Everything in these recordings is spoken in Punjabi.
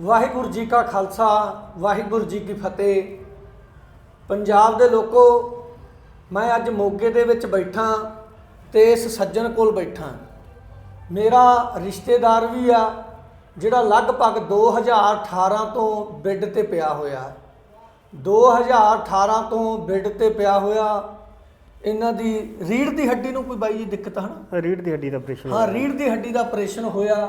ਵਾਹਿਗੁਰੂ ਜੀ ਕਾ ਖਾਲਸਾ ਵਾਹਿਗੁਰੂ ਜੀ ਕੀ ਫਤਿਹ। ਪੰਜਾਬ ਦੇ ਲੋਕੋ ਮੈਂ ਅੱਜ ਮੋਗੇ ਦੇ ਵਿੱਚ ਬੈਠਾ ਤੇ ਇਸ ਸੱਜਣ ਕੋਲ ਬੈਠਾ। ਮੇਰਾ ਰਿਸ਼ਤੇਦਾਰ ਵੀ ਆ ਜਿਹੜਾ ਲਗਭਗ 2018 ਤੋਂ ਬਿੱਡ ਤੇ ਪਿਆ ਹੋਇਆ। 2018 ਤੋਂ ਬਿੱਡ ਤੇ ਪਿਆ ਹੋਇਆ। ਇਹਨਾਂ ਦੀ ਰੀੜ ਦੀ ਹੱਡੀ ਨੂੰ ਕੋਈ ਬਾਈ ਜੀ ਦਿੱਕਤ ਹੈ ਨਾ? ਰੀੜ ਦੀ ਹੱਡੀ ਦਾ ਆਪਰੇਸ਼ਨ ਹਾਂ ਰੀੜ ਦੀ ਹੱਡੀ ਦਾ ਆਪਰੇਸ਼ਨ ਹੋਇਆ।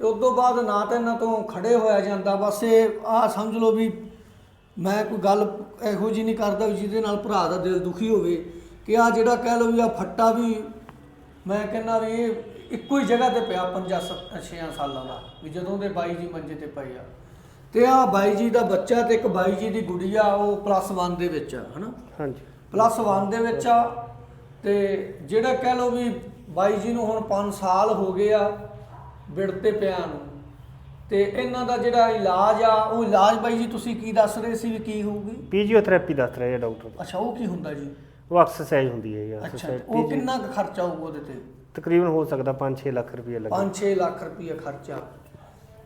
ਤੇ ਉਸ ਤੋਂ ਬਾਅਦ ਨਾ ਤਾਂ ਇਹਨਾਂ ਤੋਂ ਖੜੇ ਹੋਇਆ ਜਾਂਦਾ ਬਸ ਇਹ ਆ ਸਮਝ ਲਓ ਵੀ ਮੈਂ ਕੋਈ ਗੱਲ ਇਹੋ ਜੀ ਨਹੀਂ ਕਰਦਾ ਵੀ ਜਿਹਦੇ ਨਾਲ ਭਰਾ ਦਾ ਦਿਲ ਦੁਖੀ ਹੋਵੇ ਕਿ ਆ ਜਿਹੜਾ ਕਹਿ ਲਓ ਵੀ ਆ ਫੱਟਾ ਵੀ ਮੈਂ ਕਹਿੰਦਾ ਵੀ ਇਹ ਇੱਕੋ ਹੀ ਜਗ੍ਹਾ ਤੇ ਪਿਆ 5 6 ਸਾਲਾਂ ਦਾ ਵੀ ਜਦੋਂ ਦੇ ਬਾਈ ਜੀ ਮੰਜੇ ਤੇ ਪਏ ਆ। ਤੇ ਆ ਬਾਈ ਜੀ ਦਾ ਬੱਚਾ ਤੇ ਇੱਕ ਬਾਈ ਜੀ ਦੀ ਗੁੜੀਆ ਉਹ ਪਲੱਸ 1 ਦੇ ਵਿੱਚ ਆ ਹਨਾ? ਹਾਂਜੀ। ਪਲੱਸ 1 ਦੇ ਵਿੱਚ ਆ ਤੇ ਜਿਹੜਾ ਕਹਿ ਲਓ ਵੀ ਬਾਈ ਜੀ ਨੂੰ ਹੁਣ 5 ਸਾਲ ਹੋ ਗਏ ਆ ਵਿੜਤੇ ਪਿਆ ਨੂੰ। ਤੇ ਇਹਨਾਂ ਦਾ ਜਿਹੜਾ ਇਲਾਜ ਆ ਉਹ ਇਲਾਜ ਬਾਈ ਜੀ ਤੁਸੀਂ ਕੀ ਦੱਸ ਰਹੇ ਸੀ ਵੀ ਕੀ ਹੋਊਗੀ? ਪੀਜੀਓਥੈਰੇਪੀ ਦੱਸ ਰਿਹਾ ਡਾਕਟਰ ਅੱਛਾ ਉਹ ਕੀ ਹੁੰਦਾ ਜੀ? ਉਹ ਐਕਸਰਸਾਈਜ਼ ਹੁੰਦੀ ਹੈ ਜੀ ਅੱਛਾ ਉਹ ਕਿੰਨਾ ਕੁ ਖਰਚਾ ਹੋਊਗਾ ਉਹਦੇ ਤੇ? ਤਕਰੀਬਨ ਹੋ ਸਕਦਾ 5-6 ਲੱਖ ਰੁਪਏ ਲੱਗੇ। 5-6 ਲੱਖ ਰੁਪਏ ਖਰਚਾ।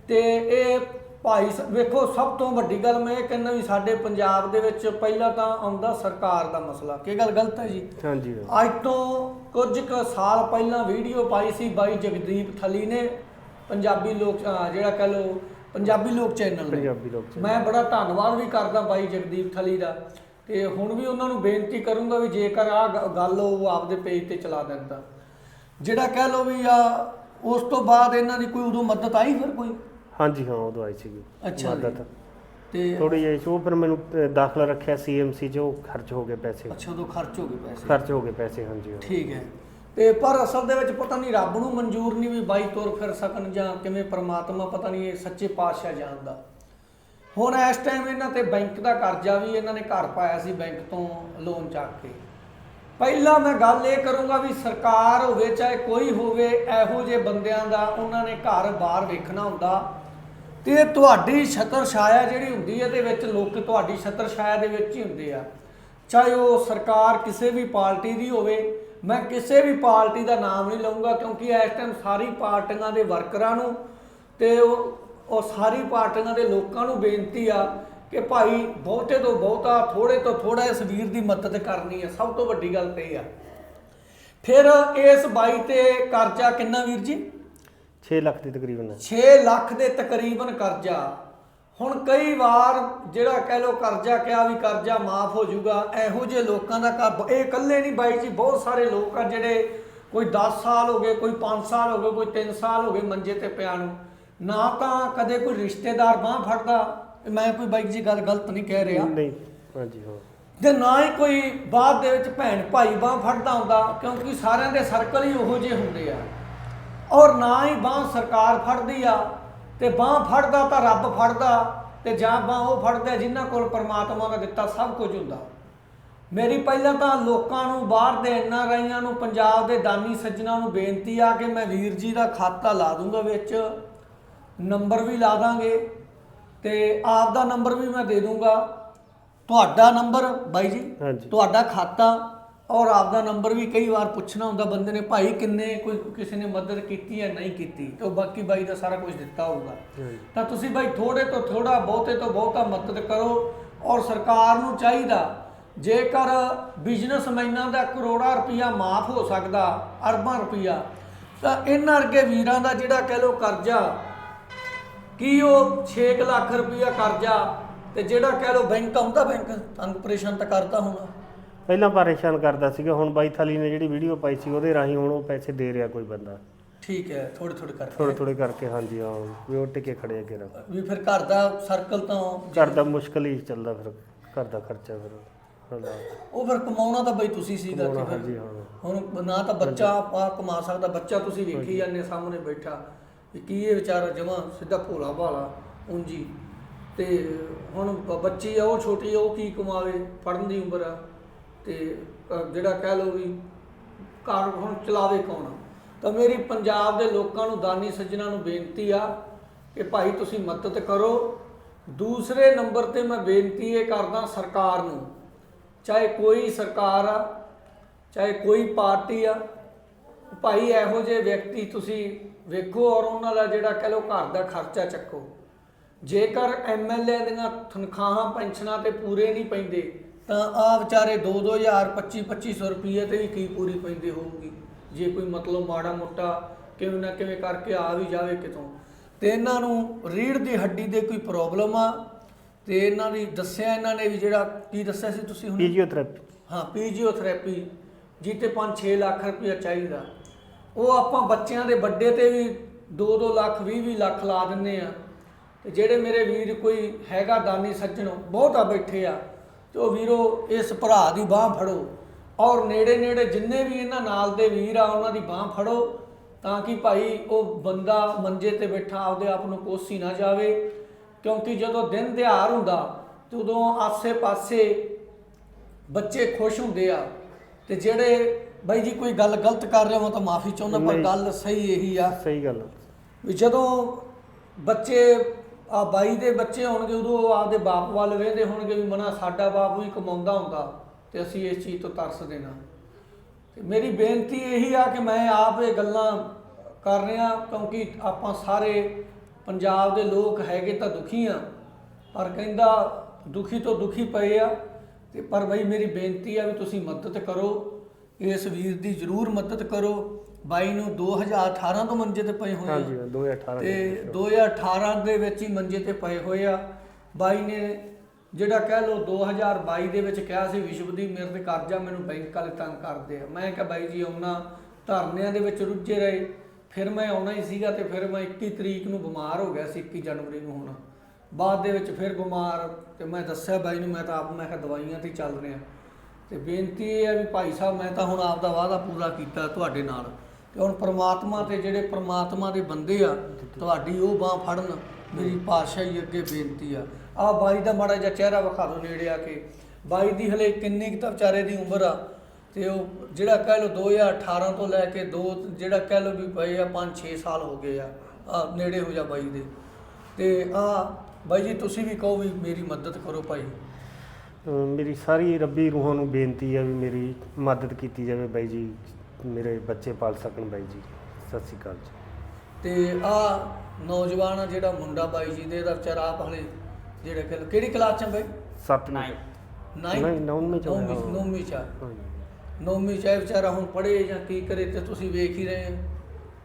ਤੇ ਇਹ ਭਾਈ ਸ- ਵੇਖੋ ਸਭ ਤੋਂ ਵੱਡੀ ਗੱਲ ਮੈਂ ਇਹ ਕਹਿੰਦਾ ਵੀ ਸਾਡੇ ਪੰਜਾਬ ਦੇ ਵਿੱਚ ਪਹਿਲਾਂ ਤਾਂ ਆਉਂਦਾ ਸਰਕਾਰ ਦਾ ਮਸਲਾ। ਕੀ ਗੱਲ ਗਲਤ ਹੈ ਜੀ? ਹਾਂਜੀ। ਅੱਜ ਤੋਂ ਕੁਝ ਕੁ ਸਾਲ ਪਹਿਲਾਂ ਵੀਡੀਓ ਪਾਈ ਸੀ ਬਾਈ ਜਗਦੀਪ ਥਲੀ ਨੇ। ਪੰਜਾਬੀ ਲੋਕ ਅਹ ਜਿਹੜਾ ਕਹ ਲੋ ਪੰਜਾਬੀ ਲੋਕ ਚੈਨਲ ਨੇ। ਪੰਜਾਬੀ ਲੋਕ ਚ। ਮੈਂ ਬੜਾ ਧੰਨਵਾਦ ਵੀ ਕਰਦਾ ਬਾਈ ਜਗਦੀਪ ਥਲੀ ਦਾ। ਤੇ ਹੁਣ ਵੀ ਉਹਨਾਂ ਨੂੰ ਬੇਨਤੀ ਕਰੂੰਗਾ ਵੀ ਜੇਕਰ ਆ ਗੱਲ ਉਹ ਆਪਦੇ ਪੇਜ ਤੇ ਚਲਾ ਦੇਣ ਤਾਂ ਜਿਹੜਾ ਕਹਿ ਲੋ ਵੀ ਆ ਉਸ ਤੋਂ ਬਾਅਦ ਇਹਨਾਂ ਦੀ ਕੋਈ ਉਦੋਂ ਮਦਦ ਆਈ ਫਿਰ ਕੋਈ? ਹਾਂਜੀ ਹਾਂ ਉਦੋਂ ਆਈ ਸੀਗੀ। ਅੱਛਾ ਜੀ। ਮਦਦ। ਤੇ ਥੋੜੀ ਜਿਹੀ ਉਹ ਫਿਰ ਮੈਨੂੰ ਅਹ, ਦਾਖਲਾ ਰੱਖਿਆ ਸੀਐਮਸੀ ਚ ਉਹ ਖਰਚ ਹੋ ਗਏ ਪੈਸੇ। ਅੱਛਾ ਉਦੋਂ ਖਰਚ ਹੋ ਗਏ ਪੈਸੇ। ਖਰਚ ਹੋ ਗਏ ਪੈਸੇ ਹਾਂਜੀ। ਠੀਕ ਹੈ। ਤੇ ਪਰ ਅਸਲ ਦੇ ਵਿੱਚ ਪਤਾ ਨਹੀਂ ਰੱਬ ਨੂੰ ਮਨਜ਼ੂਰ ਨਹੀਂ ਵੀ ਬਾਈ ਤੁਰ ਫਿਰ ਸਕਣ ਜਾਂ ਕਿਵੇਂ ਪਰਮਾਤਮਾ ਪਤਾ ਨਹੀਂ ਇਹ ਸੱਚੇ ਪਾਤਸ਼ਾਹ ਜਾਣਦਾ ਹੁਣ ਇਸ ਟਾਈਮ ਇਹਨਾਂ ਤੇ ਬੈਂਕ ਦਾ ਕਰਜ਼ਾ ਵੀ ਇਹਨਾਂ ਨੇ ਘਰ ਪਾਇਆ ਸੀ ਬੈਂਕ ਤੋਂ ਲੋਨ ਚੱਕ ਕੇ। ਪਹਿਲਾਂ ਮੈਂ ਗੱਲ ਇਹ ਕਰੂੰਗਾ ਵੀ ਸਰਕਾਰ ਹੋਵੇ ਚਾਹੇ ਕੋਈ ਹੋਵੇ, ਇਹੋ ਜਿਹੇ ਬੰਦਿਆਂ ਦਾ ਉਹਨਾਂ ਨੇ ਘਰ ਬਾਹਰ ਵੇਖਣਾ ਹੁੰਦਾ। ਤੇ ਤੁਹਾਡੀ ਛਤਰ ਛਾਇਆ ਜਿਹੜੀ ਹੁੰਦੀ ਹੈ ਦੇ ਵਿੱਚ ਲੋਕ ਤੁਹਾਡੀ ਛਤਰ ਛਾਇਆ ਦੇ ਵਿੱਚ ਹੀ ਹੁੰਦੇ ਆ। ਚਾਹੇ ਉਹ ਸਰਕਾਰ ਕਿਸੇ ਵੀ ਪਾਰਟੀ ਦੀ ਹੋਵੇ ਮੈਂ ਕਿਸੇ ਵੀ ਪਾਰਟੀ ਦਾ ਨਾਮ ਨਹੀਂ ਲਵਾਂਗਾ ਕਿਉਂਕਿ ਇਸ ਟਾਈਮ ਸਾਰੀ ਪਾਰਟੀਆਂ ਦੇ ਵਰਕਰਾਂ ਨੂੰ ਤੇ ਉਹ ਉਹ ਸਾਰੀ ਪਾਰਟੀਆਂ ਦੇ ਲੋਕਾਂ ਨੂੰ ਬੇਨਤੀ ਆ ਕਿ ਭਾਈ ਬਹੁਤੇ ਤੋਂ ਬਹੁਤਾ ਥੋੜੇ ਤੋਂ ਥੋੜਾ ਇਸ ਵੀਰ ਦੀ ਮਦਦ ਕਰਨੀ ਹੈ ਸਭ ਤੋਂ ਵੱਡੀ ਗੱਲ ਤੇ ਇਹ ਆ। ਫਿਰ ਇਸ ਬਾਈ ਤੇ ਕਰਜ਼ਾ ਕਿੰਨਾ ਵੀਰ ਜੀ? 6 ਲੱਖ ਦੀ ਤਕਰੀਬਨ। ਹੈ 6 ਲੱਖ ਦੇ ਤਕਰੀਬਨ ਕਰਜ਼ਾ। ਹੁਣ ਕਈ ਵਾਰ ਜਿਹੜਾ ਕਹਿ ਲੋ ਕਰਜ਼ਾ ਕਿਹਾ ਵੀ ਕਰਜ਼ਾ ਮਾਫ ਹੋ ਜਾਊਗਾ ਇਹੋ ਜਿਹੇ ਲੋਕਾਂ ਦਾ ਇਹ ਇਕੱਲੇ ਨਹੀਂ ਬਾਈ ਜੀ ਬਹੁਤ ਸਾਰੇ ਲੋਕ ਆ ਜਿਹੜੇ ਕੋਈ 10 ਸਾਲ ਹੋ ਗਏ ਕੋਈ 5 ਸਾਲ ਹੋ ਗਏ ਕੋਈ 3 ਸਾਲ ਹੋ ਗਏ ਮੰਜੇ ਤੇ ਪਿਆ ਨੂੰ। ਨਾ ਤਾਂ ਕਦੇ ਕੋਈ ਰਿਸ਼ਤੇਦਾਰ ਬਾਹ ਫੜਦਾ ਮੈਂ ਕੋਈ ਬਾਈ ਜੀ ਗੱਲ ਗਲਤ ਨਹੀਂ ਕਹਿ ਰਿਹਾ। ਨਹੀਂ ਹਾਂਜੀ ਹਾਂ। ਤੇ ਨਾ ਹੀ ਕੋਈ ਬਾਅਦ ਦੇ ਵਿੱਚ ਭੈਣ ਭਾਈ ਬਾਹ ਫੜਦਾ ਹੁੰਦਾ ਕਿਉਂਕਿ ਸਾਰਿਆਂ ਦੇ ਸਰਕਲ ਹੀ ਉਹੋ ਜਿਹੇ ਹੁੰਦੇ ਆ। ਔਰ ਨਾ ਹੀ ਬਾਹ ਸਰਕਾਰ ਫੜਦੀ ਆ ਤੇ ਬਾਹ ਫੜਦਾ ਤਾਂ ਰੱਬ ਫੜਦਾ ਤੇ ਜਾਂ ਬਾਹ ਉਹ ਫੜਦਾ ਜਿਨ੍ਹਾਂ ਕੋਲ ਪਰਮਾਤਮਾ ਨੇ ਦਿੱਤਾ ਸਭ ਕੁਝ ਹੁੰਦਾ। ਮੇਰੀ ਪਹਿਲਾਂ ਤਾਂ ਲੋਕਾਂ ਨੂੰ ਬਾਹਰ ਦੇ ਐਨ ਰਾਈਆਂ ਨੂੰ ਪੰਜਾਬ ਦੇ ਦਾਨੀ ਸੱਜਣਾ ਨੂੰ ਬੇਨਤੀ ਆ ਕਿ ਮੈਂ ਵੀਰ ਜੀ ਦਾ ਖਾਤਾ ਲਾ ਦੂੰਗਾ ਵਿੱਚ। ਨੰਬਰ ਵੀ ਲਾ ਦਾਂਗੇ ਤੇ ਆਪ ਦਾ ਨੰਬਰ ਵੀ ਮੈਂ ਦੇ ਦੂੰਗਾ। ਤੁਹਾਡਾ ਨੰਬਰ ਬਾਈ ਜੀ ਤੁਹਾਡਾ ਖਾਤਾ ਔਰ ਆਪ ਦਾ ਨੰਬਰ ਵੀ ਕਈ ਵਾਰ ਪੁੱਛਣਾ ਹੁੰਦਾ ਬੰਦੇ ਨੇ ਭਾਈ ਕਿੰਨੇ ਕੋਈ ਕਿਸੇ ਨੇ ਮਦਦ ਕੀਤੀ ਹੈ ਨਹੀਂ ਕੀਤੀ? ਤੇ ਉਹ ਬਾਕੀ ਬਾਈ ਦਾ ਸਾਰਾ ਕੁਝ ਦਿੱਤਾ ਹੋਊਗਾ। ਤਾਂ ਤੁਸੀਂ ਬਾਈ ਥੋੜੇ ਤੋਂ ਥੋੜਾ ਬਹੁਤੇ ਤੋਂ ਬਹੁਤਾ ਮਦਦ ਕਰੋ ਔਰ ਸਰਕਾਰ ਨੂੰ ਚਾਹੀਦਾ ਜੇਕਰ ਬਿਜ਼ਨਸਮੈਨਾਂ ਦਾ ਕਰੋੜਾ ਰੁਪਇਆ ਮਾਫ ਹੋ ਸਕਦਾ ਅਰਬਾਂ ਰੁਪਇਆ ਤਾਂ ਇਹਨਾਂ ਵਰਗੇ ਵੀਰਾਂ ਦਾ ਜਿਹੜਾ ਕਹਿ ਲੋ ਕਰਜ਼ਾ ਕੀ ਉਹ 6 ਲੱਖ ਰੁਪਇਆ ਕਰਜ਼ਾ ਤੇ ਜਿਹੜਾ ਕਹਿ ਲੋ ਬੈਂਕ ਆਉਂਦਾ ਬੈਂਕ ਤੰਗ ਪਰੇਸ਼ਾਨ ਤਾਂ ਕਰਦਾ ਹੋਣਾ। ਪਹਿਲਾਂ ਪਰੇਸ਼ਾਨ ਕਰਦਾ ਸੀਗਾ ਹੁਣ ਬਾਈ ਥਲੀ ਨੇ ਜਿਹੜੀ ਵੀਡੀਓ ਪਾਈ ਸੀ ਉਹਦੇ ਰਾਹੀਂ ਹੁਣ ਉਹ ਪੈਸੇ ਦੇ ਰਿਹਾ ਕੋਈ ਬੰਦਾ। ਠੀਕ ਹੈ ਥੋੜੇ ਥੋੜੇ ਥੋੜੇ ਕਰਕੇ ਥੋੜੇ ਕਰਕੇ ਹਾਂਜੀ ਹਾਂ ਵੀ ਉਹ ਟਿਕੇ ਖੜੇ ਅੱਗੇ ਰੱਖ। ਵੀ ਫਿਰ ਘਰ ਦਾ ਸਰਕਲ ਤਾਂ ਘਰ ਦਾ ਮੁਸ਼ਕਲ ਹੀ ਚੱਲਦਾ ਫਿਰ ਘਰ ਦਾ ਖਰਚਾ ਫਿਰ ਉਹ ਫਿਰ ਕਮਾਉਣਾ ਤਾਂ ਬਈ ਤੁਸੀਂ ਸੀਗਾ ਕਿ ਹਾਂਜੀ ਹਾਂ। ਹੁਣ ਨਾ ਤਾਂ ਬੱਚਾ ਆ ਕਮਾ ਸਕਦਾ ਬੱਚਾ ਤੁਸੀਂ ਵੇਖੀ ਜਾਂਦੇ ਸਾਹਮਣੇ ਬੈਠਾ ਵੀ ਕੀ ਇਹ ਵਿਚਾਰਾ ਜਮਾ ਸਿੱਧਾ ਭੋਲਾ ਭਾਲਾ ਉਂਜੀ ਤੇ ਹੁਣ ਬ- ਬੱਚੀ ਆ ਉਹ ਛੋਟੀ ਆ ਉਹ ਕੀ ਕਮਾਵੇ ਪੜਨ ਦੀ ਉਮਰ ਆ। ਤੇ ਜਿਹੜਾ ਕਹਿ ਲਓ ਵੀ ਘਰ ਹੁਣ ਚਲਾਵੇ ਕੌਣ? ਤਾਂ ਮੇਰੀ ਪੰਜਾਬ ਦੇ ਲੋਕਾਂ ਨੂੰ, ਦਾਨੀ ਸੱਜਣਾ ਨੂੰ ਬੇਨਤੀ ਆ ਕਿ ਭਾਈ ਤੁਸੀਂ ਮਦਦ ਕਰੋ। ਦੂਸਰੇ ਨੰਬਰ ਤੇ ਮੈਂ ਬੇਨਤੀ ਇਹ ਕਰਦਾ ਸਰਕਾਰ ਨੂੰ, ਚਾਹੇ ਕੋਈ ਸਰਕਾਰ ਆ, ਚਾਹੇ ਕੋਈ ਪਾਰਟੀ ਆ, ਭਾਈ ਇਹੋ ਜਿਹੇ ਵਿਅਕਤੀ ਤੁਸੀਂ ਵੇਖੋ ਔਰ ਉਹਨਾਂ ਦਾ ਜਿਹੜਾ ਕਹਿ ਲਓ ਘਰ ਦਾ ਖਰਚਾ ਚੱਕੋ। ਜੇਕਰ ਐਮਐਲਏ ਦੀਆਂ ਤਨਖਾਹਾਂ ਪੈਨਸ਼ਨਾਂ ਤੇ ਪੂਰੇ ਨਹੀਂ ਪੈਂਦੇ ਤਾਂ ਆ ਵਿਚਾਰੇ 2-2000 25-2500 ਰੁਪਏ ਤੇ ਵੀ ਕੀ ਪੂਰੀ ਪੈਂਦੀ ਹੋਊਗੀ। ਜੇ ਕੋਈ ਮਤਲਬ ਮਾੜਾ ਮੋਟਾ ਕਿਵੇਂ ਨਾ ਕਿਵੇਂ ਕਰਕੇ ਆ ਵੀ ਜਾਵੇ ਕਿਤੋਂ। ਤੇ ਇਹਨਾਂ ਨੂੰ ਰੀੜ ਦੀ ਹੱਡੀ ਦੇ ਕੋਈ ਪ੍ਰੋਬਲਮ ਆ? ਤੇ ਇਹਨਾਂ ਦੀ ਦੱਸਿਆ ਇਹਨਾਂ ਨੇ ਵੀ ਜਿਹੜਾ ਕੀ ਦੱਸਿਆ ਸੀ ਤੁਸੀਂ ਹੁਣ? ਫਿਜ਼ੀਓਥੈਰੇਪੀ ਹਾਂ ਪੀਜੀਓਥੈਰੇਪੀ ਜਿੱਤੇ 5-6 ਲੱਖ ਰੁਪਇਆ ਚਾਹੀਦਾ। ਉਹ ਆਪਾਂ ਬੱਚਿਆਂ ਦੇ ਵੱਡੇ ਤੇ ਵੀ 2-2 ਲੱਖ 20-20 ਲੱਖ ਲਾ ਦਿੰਨੇ ਆ। ਤੇ ਜਿਹੜੇ ਮੇਰੇ ਵੀਰ ਕੋਈ ਹੈਗਾ ਦਾਨੀ ਸੱਜਣ ਬਹੁਤਾ ਬੈਠੇ ਆ। ਤੇ ਉਹ ਵੀਰੋ ਇਸ ਭਰਾ ਦੀ ਬਾਹ ਫੜੋ ਔਰ ਨੇੜੇ ਨੇੜੇ ਜਿੰਨੇ ਵੀ ਇਹਨਾਂ ਨਾਲ ਦੇ ਵੀਰ ਆ ਉਹਨਾਂ ਦੀ ਬਾਹ ਫੜੋ ਤਾਂ ਕਿ ਭਾਈ ਉਹ ਬੰਦਾ ਮੰਜੇ ਤੇ ਬੈਠਾ ਆਪਦੇ ਆਪ ਨੂੰ ਕੋਸੀ ਨਾ ਜਾਵੇ ਕਿਉਂਕਿ ਜਦੋਂ ਦਿਨ ਤਿਉਹਾਰ ਹੁੰਦਾ ਤੇ ਉਦੋਂ ਆਸੇ-ਪਾਸੇ ਬੱਚੇ ਖੁਸ਼ ਹੁੰਦੇ ਆ ਤੇ ਜਿਹੜੇ ਬਾਈ ਜੀ ਕੋਈ ਗੱਲ ਗਲਤ ਕਰ ਰਿਹਾ ਹਾਂ ਤਾਂ ਮਾਫੀ ਚਾਹੁੰਦਾ ਪਰ। ਗੱਲ ਸਹੀ ਇਹੀ ਆ ਸਹੀ ਗੱਲ। ਵੀ ਜਦੋਂ ਬੱਚੇ ਆ ਬਾਈ ਦੇ ਬੱਚੇ ਹੋਣਗੇ, ਉਦੋਂ ਉਹ ਆਪਦੇ ਬਾਪ ਵੱਲ ਵੇਖਦੇ ਹੋਣਗੇ ਵੀ ਮਨਾ ਸਾਡਾ ਬਾਪ ਵੀ ਕਮਾਉਂਦਾ ਹੁੰਦਾ ਤੇ ਅਸੀਂ ਇਸ ਚੀਜ਼ ਤੋਂ ਤਰਸਦੇ ਨਾ ਤੇ ਮੇਰੀ ਬੇਨਤੀ ਇਹੀ ਆ ਕਿ ਮੈਂ ਆਪ ਇਹ ਗੱਲਾਂ ਕਰ ਰਿਹਾ ਕਿਉਂਕਿ ਆਪਾਂ ਸਾਰੇ ਪੰਜਾਬ ਦੇ ਲੋਕ ਹੈਗੇ ਤਾਂ ਦੁਖੀ ਆ, ਪਰ ਕਹਿੰਦਾ ਦੁਖੀ ਤੋਂ ਦੁਖੀ ਪਏ ਆ ਤੇ ਪਰ ਬਈ ਮੇਰੀ ਬੇਨਤੀ ਆ ਵੀ ਤੁਸੀਂ ਮਦਦ ਕਰੋ, ਇਸ ਵੀਰ ਦੀ ਜ਼ਰੂਰ ਮਦਦ ਕਰੋ। ਬਾਈ ਨੂੰ 2018 ਤੋਂ ਮੰਜੇ ਤੇ ਪਏ ਹੋਏ ਆ। ਹਾਂਜੀ 2018 ਤੇ 2018 ਦੇ ਵਿੱਚ ਹੀ ਮੰਜੇ ਤੇ ਪਏ ਹੋਏ ਆ। ਬਾਈ ਨੇ ਜਿਹੜਾ ਕਹਿ ਲਓ 2022 ਦੇ ਵਿੱਚ ਕਿਹਾ ਸੀ ਵਿਸ਼ਵ ਦੀ ਮੇਰੇ ਤੇ ਕਰਜ਼ਾ ਮੈਨੂੰ ਬੈਂਕ ਵਾਲੇ ਤੰਗ ਕਰਦੇ ਆ। ਮੈਂ ਕਿਹਾ ਬਾਈ ਜੀ ਆਉਣਾ ਧਰਨਿਆਂ ਦੇ ਵਿੱਚ ਰੁੱਝੇ ਰਹੇ। ਫਿਰ ਮੈਂ ਆਉਣਾ ਹੀ ਸੀਗਾ ਤੇ ਫਿਰ ਮੈਂ 21 ਤਰੀਕ ਨੂੰ ਬਿਮਾਰ ਹੋ ਗਿਆ ਸੀ 21 ਜਨਵਰੀ ਨੂੰ ਹੁਣ। ਬਾਅਦ ਦੇ ਵਿੱਚ ਫਿਰ ਬਿਮਾਰ ਤੇ ਮੈਂ ਦੱਸਿਆ ਬਾਈ ਨੂੰ ਮੈਂ ਤਾਂ ਆਪ ਮੈਂ ਕਿਹਾ ਦਵਾਈਆਂ ਤੇ ਹੀ ਚੱਲ ਰਿਹਾ। ਤੇ ਬੇਨਤੀ ਇਹ ਹੈ ਵੀ ਭਾਈ ਸਾਹਿਬ ਮੈਂ ਤਾਂ ਹੁਣ ਆਪ ਦਾ ਵਾਅਦਾ ਪੂਰਾ ਕੀਤਾ ਤੁਹਾਡੇ ਨਾਲ। ਤੇ ਹੁਣ ਪ੍ਰਮਾਤਮਾ ਤੇ ਜਿਹੜੇ ਪ੍ਰਮਾਤਮਾ ਦੇ ਬੰਦੇ ਆ ਤੁਹਾਡੀ ਉਹ ਬਾਹ ਫੜਨ ਮੇਰੀ ਪਾਤਸ਼ਾਹੀ ਅੱਗੇ ਬੇਨਤੀ ਆ। ਆ ਬਾਈ ਦਾ ਮਾੜਾ ਜਿਹਾ ਚਿਹਰਾ ਵਿਖਾ ਦਿਓ ਨੇੜੇ ਆ ਕੇ। ਬਾਈ ਦੀ ਹਲੇ ਕਿੰਨੀ ਕੁ ਤਾਂ ਵਿਚਾਰੇ ਦੀ ਉਮਰ ਆ ਤੇ ਉਹ ਜਿਹੜਾ ਕਹਿ ਲਓ 2018 ਤੋਂ ਲੈ ਕੇ ਦੋ ਜਿਹੜਾ ਕਹਿ ਲਓ ਵੀ ਪਏ ਆ 5-6 ਸਾਲ ਹੋ ਗਏ ਆ ਆ ਨੇੜੇ ਹੋ ਜਾ ਬਾਈ ਦੇ। ਤੇ ਆ ਬਾਈ ਜੀ ਤੁਸੀਂ ਵੀ ਕਹੋ ਵੀ ਮੇਰੀ ਮਦਦ ਕਰੋ ਭਾਈ। ਮੇਰੀ ਸਾਰੀ ਰੱਬੀ ਰੂਹਾਂ ਨੂੰ ਬੇਨਤੀ ਹੈ ਵੀ ਮੇਰੀ ਮਦਦ ਕੀਤੀ ਜਾਵੇ ਬਾਈ ਜੀ। ਮੇਰੇ ਬੱਚੇ ਪਾਲ ਸਕਣ ਬਾਈ ਜੀ। ਸਤਿ ਸ਼੍ਰੀ ਅਕਾਲ ਜੀ। ਤੇ ਆ ਨੌਜਵਾਨ ਆ ਜਿਹੜਾ ਮੁੰਡਾ ਬਾਈ ਜੀ ਦੇ ਦਾ ਵਿਚਾਰਾ ਆਪ ਹਲੇ ਜਿਹੜਾ ਕਿ ਕਿਹੜੀ ਕਲਾਸ ਚ ਆ ਬਾਈ? ਸੱਤ ਨੂੰ ਨਾਈਨ ਨਹੀਂ, ਨੌਵੀਂ ਚ ਹੋਇਆ। ਨੌਵੀਂ ਨੌਵੀਂ ਚ ਆ। ਨੌਵੀਂ ਚ ਆ ਵਿਚਾਰਾ ਹੁਣ ਪੜ੍ਹੇ ਜਾਂ ਕੀ ਕਰੇ ਤੇ ਤੁਸੀਂ ਵੇਖ ਹੀ ਰਹੇ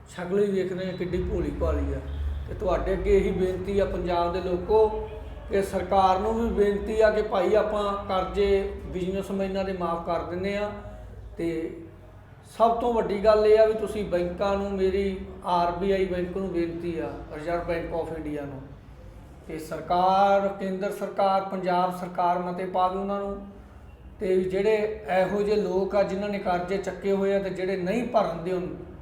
ਸ਼ਕਲ ਹੀ ਵੇਖ ਰਹੇ ਕਿੱਡੀ ਭੋਲੀ ਭਾਲੀ ਆ। ਤੇ ਤੁਹਾਡੇ ਅੱਗੇ ਇਹੀ ਬੇਨਤੀ ਆ ਪੰਜਾਬ ਦੇ ਲੋਕੋ ਕਿ ਸਰਕਾਰ ਨੂੰ ਵੀ ਬੇਨਤੀ ਆ ਕਿ ਭਾਈ ਆਪਾਂ ਕਰਜ਼ੇ ਬਿਜ਼ਨਸਮੈਨਾਂ ਦੇ ਮਾਫ ਕਰ ਦਿੰਨੇ ਆ। ਤੇ ਸਭ ਤੋਂ ਵੱਡੀ ਗੱਲ ਇਹ ਆ ਵੀ ਤੁਸੀਂ ਬੈਂਕਾਂ ਨੂੰ, ਮੇਰੀ ਆਰਬੀਆਈ ਬੈਂਕ ਨੂੰ ਬੇਨਤੀ ਆ, ਰਿਜ਼ਰਵ ਬੈਂਕ ਆਫ ਇੰਡੀਆ ਨੂੰ। ਕਿ ਸਰਕਾਰ, ਕੇਂਦਰ ਸਰਕਾਰ, ਪੰਜਾਬ ਸਰਕਾਰ ਮਤੇ ਪਾਵੇ ਉਹਨਾਂ ਨੂੰ। ਤੇ ਜਿਹੜੇ ਇਹੋ ਜਿਹੇ ਲੋਕ ਆ ਜਿਨ੍ਹਾਂ ਨੇ ਕਰਜ਼ੇ ਚੱਕੇ ਹੋਏ ਆ ਤੇ ਜਿਹੜੇ ਨਹੀਂ ਭਰਨ ਦੇ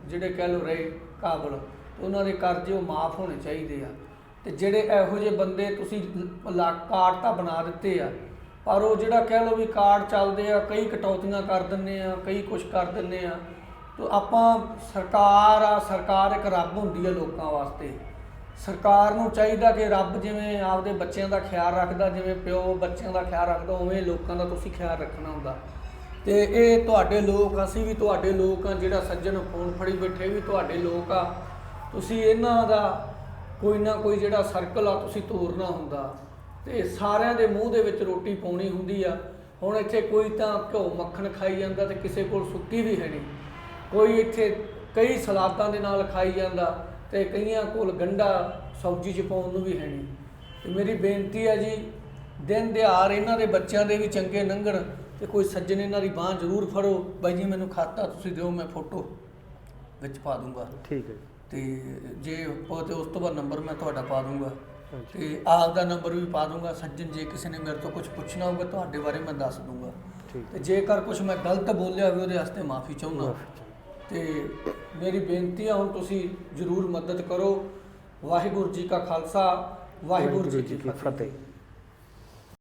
ਜਿਹੜੇ ਕਹਿ ਲੋ ਰਹੇ ਕਾਬਲ, ਉਹਨਾਂ ਦੇ ਕਰਜ਼ੇ ਉਹ ਮਾਫ ਹੋਣੇ ਚਾਹੀਦੇ ਆ। ਤੇ ਜਿਹੜੇ ਇਹੋ ਜਿਹੇ ਬੰਦੇ ਤੁਸੀਂ ਲਾ ਕਾਰਡ ਤਾਂ ਬਣਾ ਦਿੱਤੇ ਆ ਪਰ ਉਹ ਜਿਹੜਾ ਕਹਿ ਲਓ ਵੀ ਕਾਰਡ ਚੱਲਦੇ ਆ, ਕਈ ਕਟੌਤੀਆਂ ਕਰ ਦਿੰਨੇ ਆ, ਕਈ ਕੁਝ ਕਰ ਦਿੰਨੇ ਆ, ਤੋ ਆਪਾਂ ਸਰਕਾਰ ਆ, ਸਰਕਾਰ ਇੱਕ ਰੱਬ ਹੁੰਦੀ ਆ ਲੋਕਾਂ ਵਾਸਤੇ। ਸਰਕਾਰ ਨੂੰ ਚਾਹੀਦਾ ਕਿ ਰੱਬ ਜਿਵੇਂ ਆਪਦੇ ਬੱਚਿਆਂ ਦਾ ਖਿਆਲ ਰੱਖਦਾ, ਜਿਵੇਂ ਪਿਓ ਬੱਚਿਆਂ ਦਾ ਖਿਆਲ ਰੱਖਦਾ, ਉਵੇਂ ਲੋਕਾਂ ਦਾ ਤੁਸੀਂ ਖਿਆਲ ਰੱਖਣਾ ਹੁੰਦਾ। ਤੇ ਇਹ ਤੁਹਾਡੇ ਲੋਕ ਅਸੀਂ ਵੀ ਤੁਹਾਡੇ ਲੋਕ ਆ, ਜਿਹੜਾ ਸੱਜਣ ਫੋਨ ਫੜੀ ਬੈਠੇ ਵੀ ਤੁਹਾਡੇ ਲੋਕ ਆ। ਤੁਸੀਂ ਇਹਨਾਂ ਦਾ ਕੋਈ ਨਾ ਕੋਈ ਜਿਹੜਾ ਸਰਕਲ ਆ, ਤੁਸੀਂ ਤੋਰਨਾ ਹੁੰਦਾ। ਤੇ ਸਾਰਿਆਂ ਦੇ ਮੂੰਹ ਦੇ ਵਿੱਚ ਰੋਟੀ ਪਾਉਣੀ ਹੁੰਦੀ ਆ। ਹੁਣ ਇੱਥੇ ਕੋਈ ਤਾਂ ਘਿਓ ਮੱਖਣ ਖਾਈ ਜਾਂਦਾ ਤੇ ਕਿਸੇ ਕੋਲ ਸੁੱਕੀ ਵੀ ਹੈ ਨਹੀਂ। ਕੋਈ ਇੱਥੇ ਕਈ ਸਲਾਦਾਂ ਦੇ ਨਾਲ ਖਾਈ ਜਾਂਦਾ ਤੇ ਕਈਆਂ ਕੋਲ ਗੰਡਾ ਸਬਜ਼ੀ ਚ ਪਾਉਣ ਨੂੰ ਵੀ ਹੈ ਨਹੀਂ। ਤੇ ਮੇਰੀ ਬੇਨਤੀ ਹੈ ਜੀ ਦਿਨ ਦਿਹਾੜ ਇਹਨਾਂ ਦੇ ਬੱਚਿਆਂ ਦੇ ਵੀ ਚੰਗੇ ਲੰਘਣ ਤੇ ਕੋਈ ਸੱਜਣ ਇਹਨਾਂ ਦੀ ਬਾਹ ਜ਼ਰੂਰ ਫੜੋ। ਬਾਈ ਜੀ ਮੈਨੂੰ ਖਾਤਾ ਤੁਸੀਂ ਦਿਓ ਮੈਂ ਫੋਟੋ ਵਿੱਚ ਪਾ ਦੂੰਗਾ। ਠੀਕ ਹੈ। ਤੇ ਜੇ ਉਹ ਤੇ ਉਸ ਤੋਂ ਬਾਅਦ ਨੰਬਰ ਮੈਂ ਤੁਹਾਡਾ ਪਾ ਦੂੰਗਾ। ਤੇ ਆਪ ਦਾ ਨੰਬਰ ਵੀ ਪਾ ਦੂੰਗਾ ਸੱਜਣ ਜੇ ਕਿਸੇ ਨੇ ਮੇਰੇ ਤੋਂ ਕੁਝ ਪੁੱਛਣਾ ਹੋਊਗਾ ਤੁਹਾਡੇ ਬਾਰੇ ਮੈਂ ਦੱਸ ਦੂੰਗਾ ਤੇ ਜੇਕਰ ਕੁਝ ਮੈਂ ਗਲਤ ਬੋਲਿਆ ਹੋਵੇ ਉਹਦੇ ਵਾਸਤੇ ਮਾਫੀ ਚਾਹੁੰਦਾ। ਤੇ ਮੇਰੀ ਬੇਨਤੀ ਆ ਹੁਣ ਤੁਸੀਂ ਜਰੂਰ ਮਦਦ ਕਰੋ। ਵਾਹਿਗੁਰੂ ਜੀ ਕਾ ਖਾਲਸਾ ਵਾਹਿਗੁਰੂ ਜੀ ਕੀ ਫਤਿਹ।